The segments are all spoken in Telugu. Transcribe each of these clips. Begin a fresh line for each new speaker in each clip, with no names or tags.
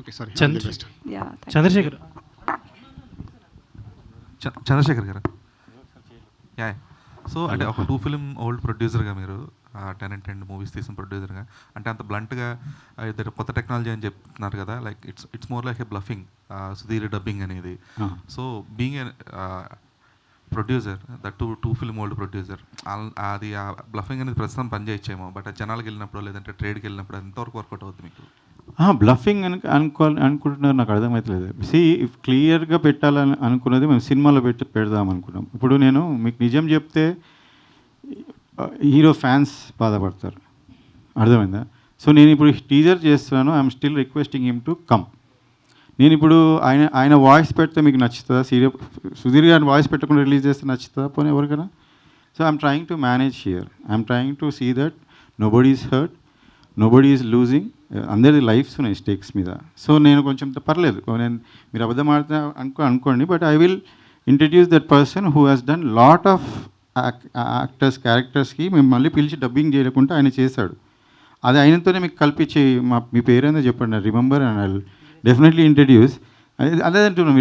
ఓకే సారీ
చంద్ర- చంద్రశేఖర్.
చ- చంద్రశేఖర్ గారు? యా సో అంటే ఒక టూ ఫిలిం ఓల్డ్ ప్రొడ్యూసర్గా మీరు టెనెంట్ అండ్ మూవీస్ తీసిన ప్రొడ్యూసర్గా అంటే అంత బ్లంట్గా ఇద్దరు కొత్త టెక్నాలజీ అని చెప్తున్నారు కదా like it's it's more like a bluffing Sudheer dubbing అనేది. So being a producer that two two film old producer అది ఆ బ్లఫింగ్ అనేది ప్రస్తుతం పనిచేయచ్చేమో బట్ జనాలకు వెళ్ళినప్పుడు లేదంటే ట్రేడ్కి వెళ్ళినప్పుడు ఎంతవరకు వర్కౌట్ అవుతుంది మీకు?
బ్లఫింగ్ అని అనుకో అనుకుంటున్నారు. నాకు అర్థమవుతలేదు సి ఇఫ్ క్లియర్గా పెట్టాలని అనుకున్నది మేము సినిమాలో పెట్టి పెడదాం అనుకున్నాం. ఇప్పుడు నేను మీకు నిజం చెప్తే హీరో ఫ్యాన్స్ బాధపడతారు. అర్థమైందా? సో నేను ఇప్పుడు టీజర్ చేస్తున్నాను. I'm still requesting him to come నేను ఇప్పుడు ఆయన ఆయన వాయిస్ పెడితే మీకు నచ్చుతుందా? సీరియల్ సుధీర్ ఆయన వాయిస్ పెట్టకుండా రిలీజ్ చేస్తే నచ్చుతుందా? పోనీ ఎవరికైనా? So I'm trying to manage here I'm trying to see that nobody is hurt nobody is losing అందరి లైఫ్స్ ఉన్నాయి స్టేక్స్ మీద. సో నేను కొంచెం పర్లేదు. నేను మీరు అబద్ధం ఆడితే అనుకో అనుకోండి but I will introduce that person who has done lot of actors క్యారెక్టర్స్కి మేము మళ్ళీ పిలిచి డబ్బింగ్ చేయకుండా ఆయన చేశాడు. అది ఆయనతోనే మీకు కల్పించి మా మీ పేరేందో చెప్పండి remember and I definitely introduce అదే అంటున్నాం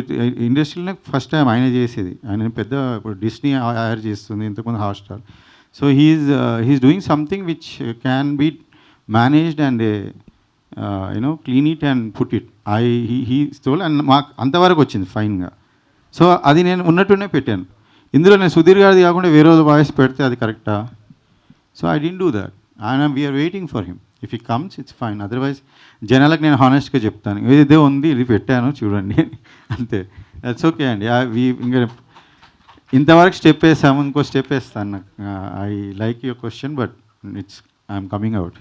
ఇండస్ట్రీలోనే ఫస్ట్ టైం ఆయన చేసేది. ఆయన పెద్ద ఇప్పుడు డిస్నీ హైర్ చేస్తుంది ఇంతకుముందు Hotstar so he's he's doing something which can be managed and you know clean it and put it I he he stole and మాకు అంతవరకు వచ్చింది ఫైన్గా సో అది నేను ఉన్నట్టునే పెట్టాను. ఇందులో నేను సుధీర్ గారిది కాకుండా వేరే వాయిస్ పెడితే అది కరెక్టా so I didn't do that ఆయన we're waiting for him if he comes it's fine otherwise జనాలకు నేను హానెస్ట్గా చెప్తాను. ఇదే ఉంది ఇది పెట్టాను చూడండి. అంతే. దట్స్ ఓకే అండి. వి ఇంకా ఇంతవరకు స్టెప్ వేసాము ఇంకో స్టెప్ వేస్తాను. నాకు I like your question but it's I'm coming out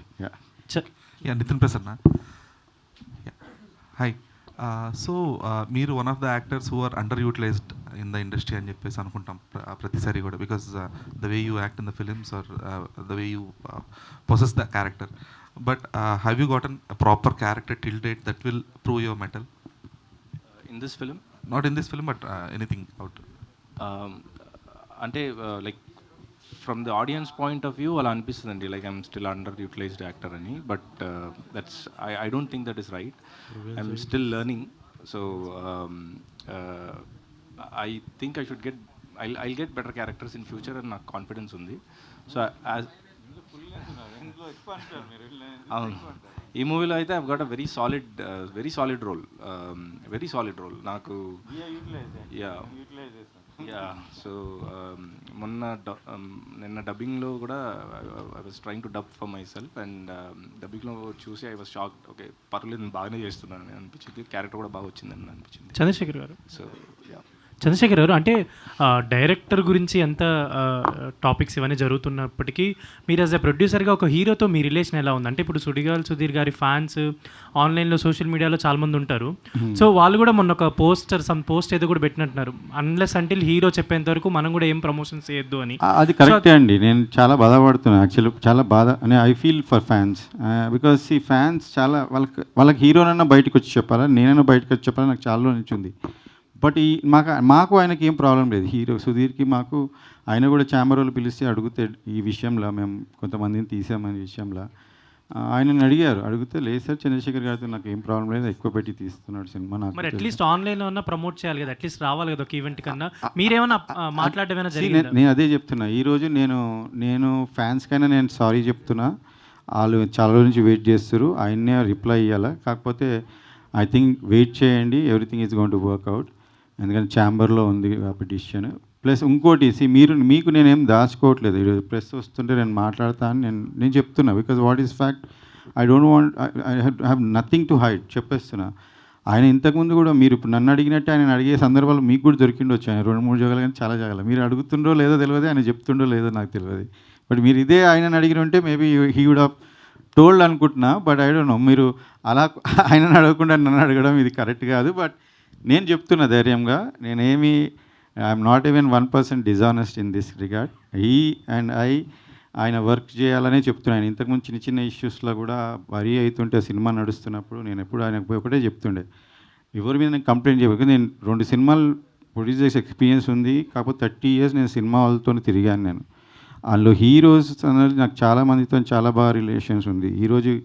yeah
Nithin Prasanna hi so మీరు one of the actors who are underutilized in the industry అని చెప్పేసి అనుకుంటాం ప్ర- uh, ప్రతిసారి కూడా because the way you act in the films are the way you possess the character but have you gotten proper character till date that will prove your mettle
in this film
not in this film but anything out
Um, అంటే like from the audience point of view అలా అనిపిస్తుందండి. Like I'm still underutilized actor అని but that's I I don't think that is right I'm still learning so I think I should get I I get better characters in future అని నాకు కాన్ఫిడెన్స్ ఉంది. సో యాజ్ అవును. ఈ మూవీలో అయితే I got a very solid very solid role very solid role నాకు యా యా సో um, మొన్న um, నిన్న డబ్బింగ్లో కూడా I was trying to dub for myself and డబ్బింగ్లో చూసి ఐ వాస్ షాక్ ఓకే పర్లేదు బాగానే చేస్తున్నాను అని అనిపించింది. క్యారెక్టర్ కూడా బాగా వచ్చిందని అనిపించింది.
చంద్రశేఖర్ గారు.
సో యా
చంద్రశేఖర్ గారు అంటే డైరెక్టర్ గురించి ఎంత టాపిక్స్ ఇవన్నీ జరుగుతున్నప్పటికీ మీరు యాజ్ ఎ ప్రొడ్యూసర్గా ఒక హీరోతో మీ రిలేషన్ ఎలా ఉంది? అంటే ఇప్పుడు సుడిగాల్ సుధీర్ గారి ఫ్యాన్స్ ఆన్లైన్లో సోషల్ మీడియాలో చాలా మంది ఉంటారు. సో వాళ్ళు కూడా మొన్న ఒక పోస్టర్ సమ్ పోస్ట్ ఏదో కూడా పెట్టినట్టున్నారు. అన్లెస్ అంటిల్ హీరో చెప్పేంత వరకు మనం కూడా ఏం ప్రమోషన్స్ చేయొద్దు అని.
అది కరెక్టే అండి. నేను చాలా బాధపడుతున్నాను యాక్చువల్లీ చాలా బాధ అని I feel for fans because ఈ ఫ్యాన్స్ చాలా వాళ్ళకి వాళ్ళకి హీరోనన్నా బయటకు వచ్చి చెప్పాలా నేనైనా బయటకు వచ్చి చెప్పాలా నాకు చాలా నుంచి ఉంది. బట్ ఈ మాకు మాకు ఆయనకి ఏం ప్రాబ్లం లేదు. హీరో సుధీర్కి మాకు ఆయన కూడా ఛాంబర్ వాళ్ళు పిలిస్తే అడిగితే ఈ విషయంలో మేము కొంతమందిని తీసామనే విషయంలో ఆయనని అడిగారు. అడిగితే లేదు సార్ చంద్రశేఖర్ గారితో నాకు ఏం ప్రాబ్లం లేదు ఎక్కువ పెట్టి తీస్తున్నాడు సినిమా నాకు
మరి
తెలుసు."
అట్లీస్ట్ ఆన్లైన్లో ఉన్న ప్రమోట్ చేయాలి కదా అట్లీస్ట్ రావాలి కదా ఒక ఈవెంట్ కన్నా. మీరేమైనా ఆ, మాట్లాడడం
See,
జరిగిందా?
నేను- అదే చెప్తున్నా. ఈరోజు నేను నేను ఫ్యాన్స్కైనా నేను సారీ చెప్తున్నా. వాళ్ళు చాలా రోజుల నుంచి వెయిట్ చేస్తారు ఆయన్నే రిప్లై ఇవ్వాలా కాకపోతే ఐ థింక్ వెయిట్ చేయండి. Everything is gone to work out ఎందుకంటే ఛాంబర్లో ఉంది కాబట్టి డిసిషన్ ప్లస్ ఇంకోటి సి మీరు మీకు నేనేం దాచుకోవట్లేదు. ఈరోజు ప్రెస్ వస్తుంటే నేను మాట్లాడతాను నేను నేను చెప్తున్నా. Because what is fact I don't want I have nothing to hide చెప్పేస్తున్నా. ఆయన ఇంతకుముందు కూడా మీరు ఇప్పుడు నన్ను అడిగినట్టు ఆయన అడిగే సందర్భాలు మీకు కూడా దొరికిండొచ్చు. ఆయన రెండు మూడు జగలు కానీ చాలా జగలు. మీరు అడుగుతుండో లేదో తెలియదు. ఆయన చెప్తుండో లేదో నాకు తెలియదు. బట్ మీరు ఇదే ఆయనను అడిగిన ఉంటే maybe he would have told అనుకుంటున్నా. బట్ ఐ డోంట్ నో మీరు అలా ఆయనను అడగకుండా నన్ను అడగడం ఇది కరెక్ట్ కాదు. బట్ నేను చెప్తున్న ధైర్యంగా నేనేమి I'm not even one percent dishonest in this regard he and I ఆయన వర్క్ చేయాలనే చెప్తున్నాను ఇంతకుముందు చిన్న చిన్న ఇష్యూస్లో కూడా వరి అవుతుంటే సినిమా నడుస్తున్నప్పుడు నేను ఎప్పుడు ఆయనకు ఒకటే చెప్తుండే. ఎవరి మీద నేను కంప్లైంట్ చేయకు నేను రెండు సినిమాలు ప్రొడ్యూస్ చేసే ఎక్స్పీరియన్స్ ఉంది. కాకపోతే థర్టీ ఇయర్స్ నేను సినిమా వాళ్ళతో తిరిగాను నేను. అందులో హీరోస్ అనేది నాకు చాలా మందితో చాలా బాగా రిలేషన్స్ ఉంది. ఈరోజు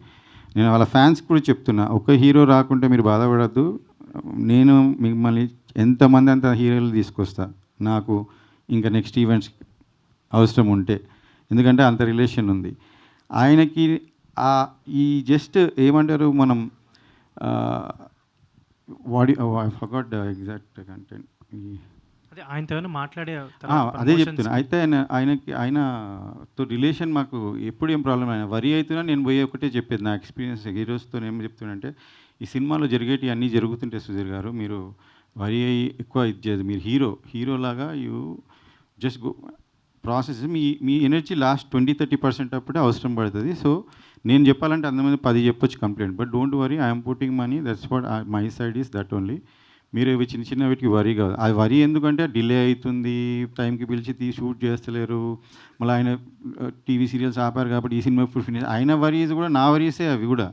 నేను వాళ్ళ ఫ్యాన్స్ కూడా చెప్తున్నా. ఒక హీరో రాకుంటే మీరు బాధపడద్దు. నేను మిమ్మల్ని ఎంతమంది అంత హీరోలు తీసుకొస్తా. నాకు ఇంకా నెక్స్ట్ ఈవెంట్స్ అవసరం ఉంటే. ఎందుకంటే అంత రిలేషన్ ఉంది. ఆయనకి ఆ ఈ జస్ట్ ఏమంటారు మనం వాడి ఫగాట్ ఎగ్జాక్ట్ కంటెంట్.
ఆయనతో మాట్లాడే
అదే చెప్తున్నా. అయితే ఆయన ఆయనకి ఆయనతో రిలేషన్ మాకు ఎప్పుడు ఏం ప్రాబ్లం అయినా వరి అవుతున్నా నేను పోయి ఒకటే చెప్పేది. నా ఎక్స్పీరియన్స్ హీరోస్తో ఏం చెప్తున్నా ఈ సినిమాలో జరిగేటి అన్నీ జరుగుతుంటే సుధీర్ గారు మీరు వరి అయ్యి ఎక్కువ ఇది చేయదు మీరు హీరో హీరోలాగా యూ జస్ట్ గో ప్రాసెస్ మీ మీ energy last twenty thirty percent అప్పుడే అవసరం పడుతుంది. సో నేను చెప్పాలంటే అంతమంది పది చెప్పొచ్చు complaint. But don't worry I'm putting money that's what my side is that only. మీరు ఇవి చిన్న చిన్న వీటికి వరీ కాదు. అది వరీ ఎందుకంటే డిలే అవుతుంది టైంకి పిలిచి తీసి షూట్ చేస్తలేరు. మళ్ళీ ఆయన టీవీ సీరియల్స్ ఆపారు కాబట్టి ఈ సినిమా ఇప్పుడు ఫినిష్ ఆయన వరీస్ కూడా నా వరీసే అవి కూడా.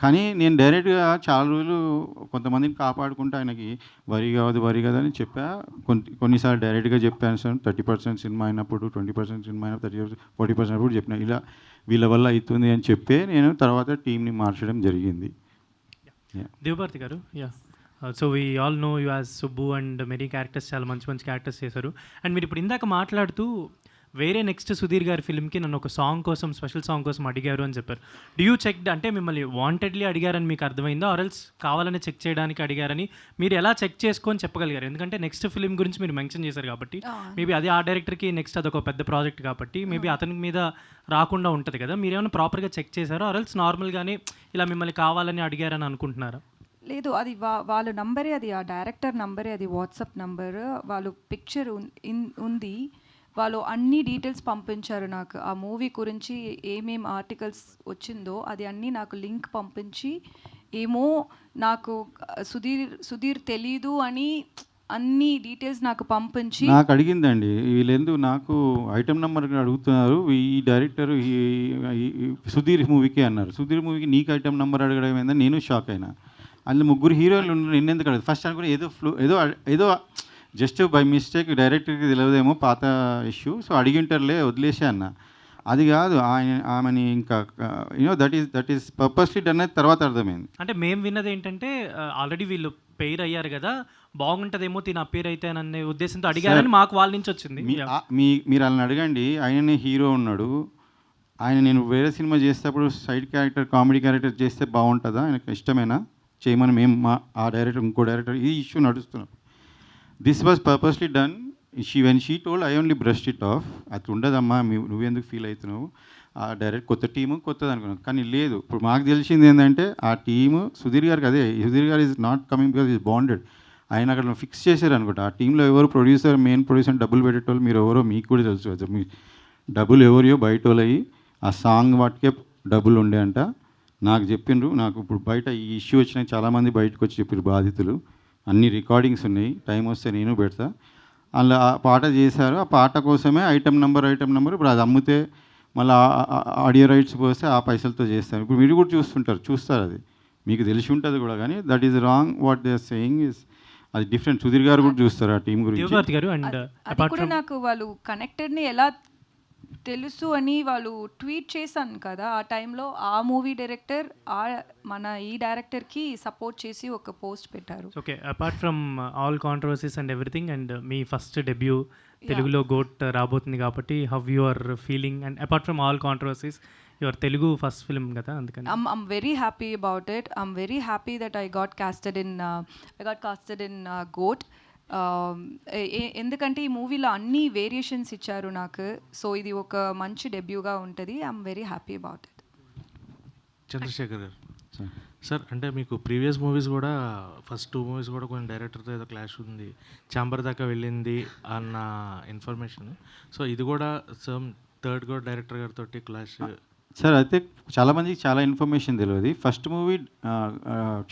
కానీ నేను డైరెక్ట్గా చాలా రోజులు కొంతమందిని కాపాడుకుంటూ ఆయనకి వరి కాదు వరి కాదు అని చెప్పా. కొన్ని కొన్నిసార్లు డైరెక్ట్గా చెప్పాను సార్ థర్టీ పర్సెంట్ సినిమా అయినప్పుడు ట్వంటీ పర్సెంట్ సినిమా అయినప్పుడు థర్టీ పర్సెంట్ ఫార్టీ పర్సెంట్ అప్పుడు చెప్పిన ఇలా వీళ్ళ వల్ల అవుతుంది అని చెప్పే నేను తర్వాత టీంని మార్చడం జరిగింది.
Devabharati garu yeah so we all know you as Subbu and Mary characters చాలా మంచి మంచి క్యారెక్టర్స్ చేశారు. అండ్ మీరు ఇప్పుడు ఇందాక మాట్లాడుతూ వేరే నెక్స్ట్ సుధీర్ గారి ఫిల్మ్కి నన్ను ఒక సాంగ్ కోసం స్పెషల్ సాంగ్ కోసం అడిగారు అని చెప్పారు. డూ యూ చెక్ అంటే మిమ్మల్ని వాంటెడ్లీ అడిగారని మీకు అర్థమైందో? ఆర్ఎల్స్ కావాలని చెక్ చేయడానికి అడిగారని మీరు ఎలా చెక్ చేసుకొని చెప్పగలిగారు? ఎందుకంటే నెక్స్ట్ ఫిల్మ్ గురించి మీరు మెన్షన్ చేశారు కాబట్టి మేబీ అదే ఆ డైరెక్టర్కి నెక్స్ట్ అదొక పెద్ద ప్రాజెక్ట్ కాబట్టి మేబీ అతని మీద రాకుండా ఉంటుంది కదా? మీరు ఏమైనా ప్రాపర్గా చెక్ చేశారో? ఆర్ఎల్స్ నార్మల్గానే ఇలా మిమ్మల్ని కావాలని అడిగారని అనుకుంటున్నారా?
లేదు అది వా వాళ్ళ నంబరే అది ఆ డైరెక్టర్ నంబరే అది వాట్సాప్ నంబర్ వాళ్ళు పిక్చర్ ఉంది. వాళ్ళు అన్ని డీటెయిల్స్ పంపించారు నాకు. ఆ మూవీ గురించి ఏమేం ఆర్టికల్స్ వచ్చిందో అది అన్నీ నాకు లింక్ పంపించి ఏమో నాకు సుధీర్ సుధీర్ తెలీదు అని అన్ని డీటెయిల్స్ నాకు పంపించి
నాకు అడిగిందండి. వీళ్ళెందు నాకు ఐటమ్ నెంబర్ అడుగుతున్నారు. ఈ డైరెక్టర్ సుధీర్ మూవీకి అన్నారు. సుధీర్ మూవీకి నీకు ఐటమ్ నెంబర్ అడగడం ఏందని నేను షాక్ అయినా. అందులో ముగ్గురు హీరోలు ఉన్నారు. నిన్నెందుకు అడగదు ఫస్ట్ అనుకుని ఏదో ఫ్లో ఏదో ఏదో జస్ట్ బై మిస్టేక్ డైరెక్టర్కి తెలియదేమో పాత ఇష్యూ సో అడిగి ఉంటారులే వదిలేసే అన్న. అది కాదు ఆయన ఆమెని ఇంకా you know that is that is purposely done అయితే తర్వాత అర్థమైంది.
అంటే మేము విన్నది ఏంటంటే ఆల్రెడీ వీళ్ళు పేరు అయ్యారు కదా బాగుంటుందేమో తిన పేరు అయితే అనే ఉద్దేశంతో అడిగారని మాకు వాళ్ళ నుంచి వచ్చింది.
మీ మీరు వాళ్ళని అడగండి ఆయననే హీరో ఉన్నాడు ఆయన నేను వేరే సినిమా చేసేటప్పుడు సైడ్ క్యారెక్టర్ కామెడీ క్యారెక్టర్ చేస్తే బాగుంటుందా ఆయనకు ఇష్టమేనా చేయమని మేము మా ఆ డైరెక్టర్ ఇంకో డైరెక్టర్ ఈ issue నడుస్తున్నాం. This was purposely done she when she told I only brush it off అది ఉండదమ్మా నువ్వెందుకు ఫీల్ అవుతున్నావు? ఆ డైరెక్ట్ కొత్త టీము కొత్తది అనుకున్నాను కానీ లేదు ఇప్పుడు మాకు తెలిసింది ఏంటంటే ఆ టీము సుధీర్ గారికి అదే Sudheer garu is not coming because is bonded ఆయన అక్కడ ఫిక్స్ చేశారు అనుకుంటా. ఆ టీంలో ఎవరు ప్రొడ్యూసర్ మెయిన్ ప్రొడ్యూసర్ డబ్బులు పెట్టేటోళ్ళు మీరు ఎవరో మీకు కూడా తెలుసు కదా. మీ డబ్బులు ఎవరియో బయట వాళ్ళయి ఆ సాంగ్ వాటికే డబ్బులు ఉండే అంట. నాకు చెప్పిండ్రు. నాకు ఇప్పుడు బయట ఈ ఇష్యూ వచ్చినాయి చాలామంది బయటకు వచ్చి చెప్పారు బాధితులు. అన్ని రికార్డింగ్స్ ఉన్నాయి. టైం వస్తే నేను పెడతా. అలా ఆ పాట చేశారు. ఆ పాట కోసమే ఐటమ్ నెంబర్ ఐటమ్ నెంబర్ ఇప్పుడు అది అమ్మితే మళ్ళీ ఆడియో రైట్స్ పోస్తే ఆ పైసలతో చేస్తారు. ఇప్పుడు మీరు కూడా చూస్తుంటారు. చూస్తారు అది. మీకు తెలిసి ఉంటుంది కూడా కానీ that is wrong what they are saying is అది డిఫరెంట్. సుధీర్ గారు కూడా చూస్తారు ఆ టీం గురించి.
గారు అండ్
కూడా నాకు వాళ్ళు కనెక్టెడ్ని ఎలా తెలుసు అని వాళ్ళు ట్వీట్ చేశాను కదా ఆ టైంలో ఆ మూవీ డైరెక్టర్ ఆ మన ఈ డైరెక్టర్కి సపోర్ట్ చేసి ఒక పోస్ట్ పెట్టారు.
Okay apart from all controversies and everything and me first debut తెలుగులో గోట్ రాబోతుంది కాబట్టి how your feeling and apart from all controversies your Telugu first film కదా అందుకని.
I'm, I'm very happy about it. I'm very happy that I got casted in uh, I got casted in Um, ఏ- ఏ- ఎందుకంటే ఈ మూవీలో అన్ని వేరియేషన్స్ ఇచ్చారు నాకు. సో ఇది ఒక మంచి డెబ్యూగా ఉంటుంది. I'm very happy about it
Chandrashekar garu. Sir అంటే మీకు ప్రీవియస్ మూవీస్ కూడా ఫస్ట్ టూ మూవీస్ కూడా కొన్ని డైరెక్టర్తో ఏదో క్లాష్ ఉంది. ఛాంబర్ దాకా వెళ్ళింది అన్న ఇన్ఫర్మేషన్ సో ఇది కూడా సమ్ థర్డ్ కూడా డైరెక్టర్ గారితో క్లాష్
సార్ అయితే చాలామందికి చాలా ఇన్ఫర్మేషన్ తెలియదు. ఫస్ట్ మూవీ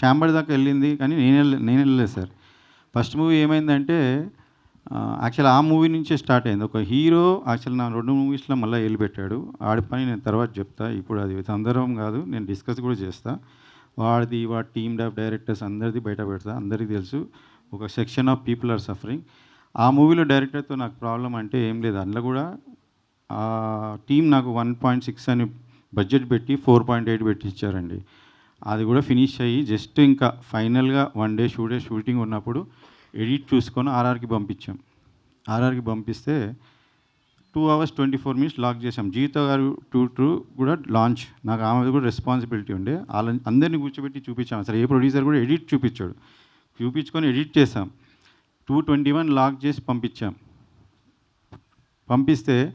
ఛాంబర్ దాకా వెళ్ళింది కానీ నేను నేను వెళ్ళలేదు సార్ ఫస్ట్ మూవీ ఏమైందంటే యాక్చువల్ ఆ మూవీ నుంచే స్టార్ట్ అయింది. ఒక హీరో యాక్చువల్ నా రెండు మూవీస్లో మళ్ళీ వెళ్ళిపెట్టాడు. ఆడి పని నేను తర్వాత చెప్తా. ఇప్పుడు అది సందర్భం కాదు నేను డిస్కస్ కూడా చేస్తా. వాడిది వాడి టీమ్ ఆఫ్ డైరెక్టర్స్ అందరిది బయట పెడతా. అందరికీ తెలుసు ఒక section of people are suffering. ఆ మూవీలో డైరెక్టర్తో నాకు ప్రాబ్లం అంటే ఏం లేదు. అందులో కూడా ఆ టీం నాకు వన్ పాయింట్ సిక్స్ అని బడ్జెట్ పెట్టి ఫోర్ పాయింట్ ఎయిట్ పెట్టి ఇచ్చారండి అది కూడా ఫినిష్ అయ్యి జస్ట్ ఇంకా ఫైనల్గా one day shoe day shooting ఉన్నప్పుడు ఎడిట్ చూసుకొని ఆర్ఆర్కి పంపించాం. ఆర్ఆర్కి పంపిస్తే two hours twenty four minutes lock చేసాం జీవిత గారు టూ టూ కూడా లాంచ్ నాకు ఆమె కూడా రెస్పాన్సిబిలిటీ ఉండే. వాళ్ళని అందరినీ కూర్చోబెట్టి చూపించాం. అసలు ఏ ప్రొడ్యూసర్ కూడా ఎడిట్ చూపించాడు. చూపించుకొని ఎడిట్ చేసాం టూ ట్వంటీ వన్ లాక్ చేసి పంపించాం. పంపిస్తే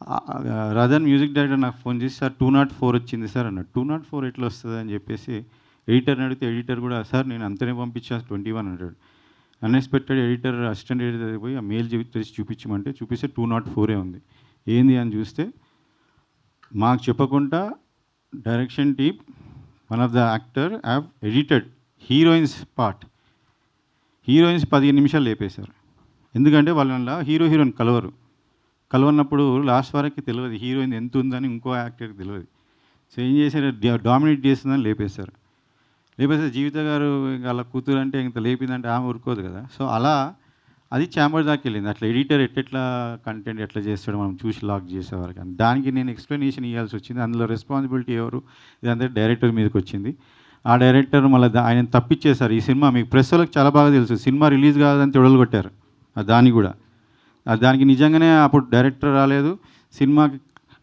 ఆ- రదన్ మ్యూజిక్ డైరెక్టర్ నాకు ఫోన్ చేసి సార్ టూ నాట్ ఫోర్ వచ్చింది సార్ అన్నాడు. టూ నాట్ ఫోర్ ఎట్లా వస్తుంది? అని చెప్పేసి ఎడిటర్ని అడిగితే ఎడిటర్ కూడా సార్ నేను అంతనే పంపించాను ట్వంటీ వన్ అంటాడు అన్ఎక్స్పెక్టెడ్ ఎడిటర్ అసిస్టెంట్ ఎడిటర్ పోయి ఆ మెయిల్ తెరిచి చూపించమంటే చూపిస్తే టూ నాట్ ఫోరే ఉంది. ఏంది అని చూస్తే మాకు చెప్పకుండా direction team one of the actor have edited heroines part heroines పదిహేను నిమిషాలు లేపేశారు. ఎందుకంటే వాళ్ళ హీరో హీరోయిన్ కలవరు. కలవన్నప్పుడు లాస్ట్ వరకు తెలియదు. హీరోయిన్ ఎంత ఉందని ఇంకో యాక్టర్కి తెలియదు. సో ఏం చేశారు? డామినేట్ చేస్తుందని లేపేశారు. లేపేస్తే జీవిత గారు ఇంకా అలా కూతురు అంటే ఇంత లేపిందంటే ఆమె ఊరుకోదు కదా. సో అలా అది ఛాంబర్ దాకా వెళ్ళింది. అట్లా ఎడిటర్ ఎట్లా కంటెంట్ ఎట్లా చేస్తాడో మనం చూసి లాక్ చేసేవారికి కానీ దానికి నేను ఎక్స్ప్లెనేషన్ ఇవ్వాల్సి వచ్చింది. అందులో రెస్పాన్సిబిలిటీ ఎవరు? ఇదంతా డైరెక్టర్ మీదకి వచ్చింది. ఆ డైరెక్టర్ మళ్ళీ ఆయన తప్పించేశారు ఈ సినిమా. మీకు ప్రెస్ వాళ్ళకి చాలా బాగా తెలుసు. సినిమా రిలీజ్ కాదని తొడలు కొట్టారు. దాన్ని కూడా. దానికి నిజంగానే అప్పుడు డైరెక్టర్ రాలేదు. సినిమాకి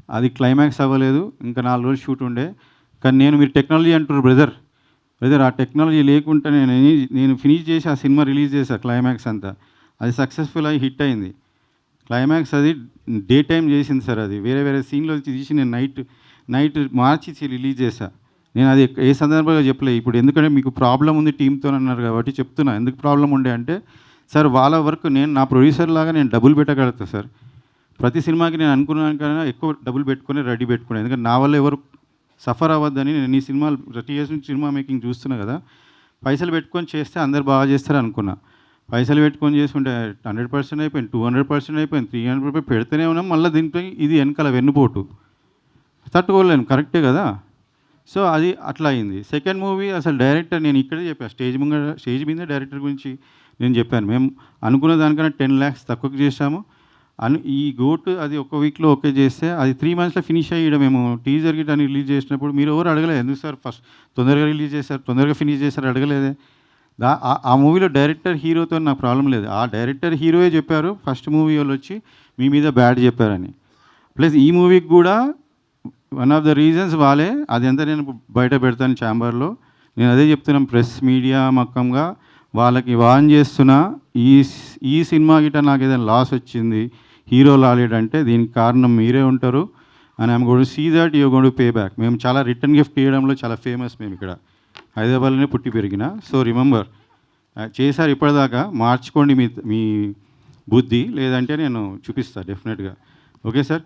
అది క్లైమాక్స్ అవ్వలేదు. ఇంకా నాలుగు రోజులు షూట్ ఉండే. కానీ నేను మీరు టెక్నాలజీ అంటారు బ్రదర్. బ్రదర్ ఆ టెక్నాలజీ లేకుంటే నేను నేను ఫినిష్ చేసి ఆ సినిమా రిలీజ్ చేశాను క్లైమాక్స్ అంతా. అది సక్సెస్ఫుల్ అయ్యి హిట్ అయింది. క్లైమాక్స్ అది డే టైం చేసింది సార్ అది. వేరే వేరే సీన్లో తీసి నేను నైట్ నైట్ మార్చి రిలీజ్ చేశా. నేను అది ఏ సందర్భంగా చెప్పలేదు ఇప్పుడు ఎందుకంటే మీకు ప్రాబ్లం ఉంది టీంతో అన్నారు కాబట్టి చెప్తున్నా. ఎందుకు ప్రాబ్లం ఉండే అంటే సార్ వాళ్ళ వరకు నేను నా ప్రొడ్యూసర్ లాగా నేను డబ్బులు పెట్టగలుగుతా సార్. ప్రతి సినిమాకి నేను అనుకున్నాను కన్నా ఎక్కువ డబ్బులు పెట్టుకొని రెడీ పెట్టుకున్నాను ఎందుకంటే నా వల్ల ఎవరు సఫర్ అవ్వద్దని నేను ఈ సినిమాలు థర్టీ ఇయర్స్ నుంచి సినిమా మేకింగ్ చూస్తున్నా కదా. పైసలు పెట్టుకొని చేస్తే అందరు బాగా చేస్తారు అనుకున్నా. పైసలు పెట్టుకొని చేసుకుంటే హండ్రెడ్ పర్సెంట్ అయిపోయింది టూ హండ్రెడ్ పర్సెంట్ అయిపోయింది త్రీ హండ్రెడ్ రూపాయలు పెడితేనే ఉన్నాం. మళ్ళీ దీనిపై ఇది వెనకాల వెన్నుపోటు. తట్టుకోలేను కరెక్టే కదా. సో అది అట్లా అయింది. సెకండ్ మూవీ అసలు డైరెక్టర్ నేను ఇక్కడే చెప్పాను స్టేజ్ ముంగ స్టేజ్ మీద డైరెక్టర్ గురించి. నేను చెప్పాను. మేము అనుకున్న దానికన్నా టెన్ ల్యాక్స్ తక్కువకి చేసాము అను ఈ గోట్ అది ఒక వీక్లో ఓకే చేస్తే అది త్రీ మంత్స్లో ఫినిష్ అయ్యడం మేము టీజర్ గిట్ అని రిలీజ్ చేసినప్పుడు మీరు ఎవరు అడగలేదు ఎందుకు సార్ ఫస్ట్ తొందరగా రిలీజ్ చేశారు తొందరగా ఫినిష్ చేశారు అడగలేదే. దా ఆ- ఆ మూవీలో డైరెక్టర్ హీరోతో నాకు ప్రాబ్లం లేదు. ఆ డైరెక్టర్ హీరోయే చెప్పారు ఫస్ట్ మూవీ వాళ్ళు వచ్చి మీ మీద బ్యాడ్ చెప్పారని. ప్లస్ ఈ మూవీకి కూడా వన్ ఆఫ్ ద రీజన్స్ వాళ్ళే. అది అంతా నేను బయట పెడతాను ఛాంబర్లో. నేను అదే చెప్తున్నాను ప్రెస్ మీడియా మక్కంగా. వాళ్ళకి వాన్ చేస్తున్నా ఈ ఈ సినిమా గిట్ట నాకు ఏదైనా లాస్ వచ్చింది హీరో లాలేడంటే దీనికి కారణం మీరే ఉంటారు. అని I'm gonna see that you gonna pay back మేము చాలా రిటర్న్ గిఫ్ట్ ఇవ్వడంలో చాలా ఫేమస్ మేము ఇక్కడ. హైదరాబాద్లోనే పుట్టి పెరిగిన. సో రిమెంబర్ చేశారు ఇప్పటిదాకా. మార్చుకోండి మీ మీ బుద్ధి లేదంటే నేను చూపిస్తాను డెఫినెట్గా ఓకే సార్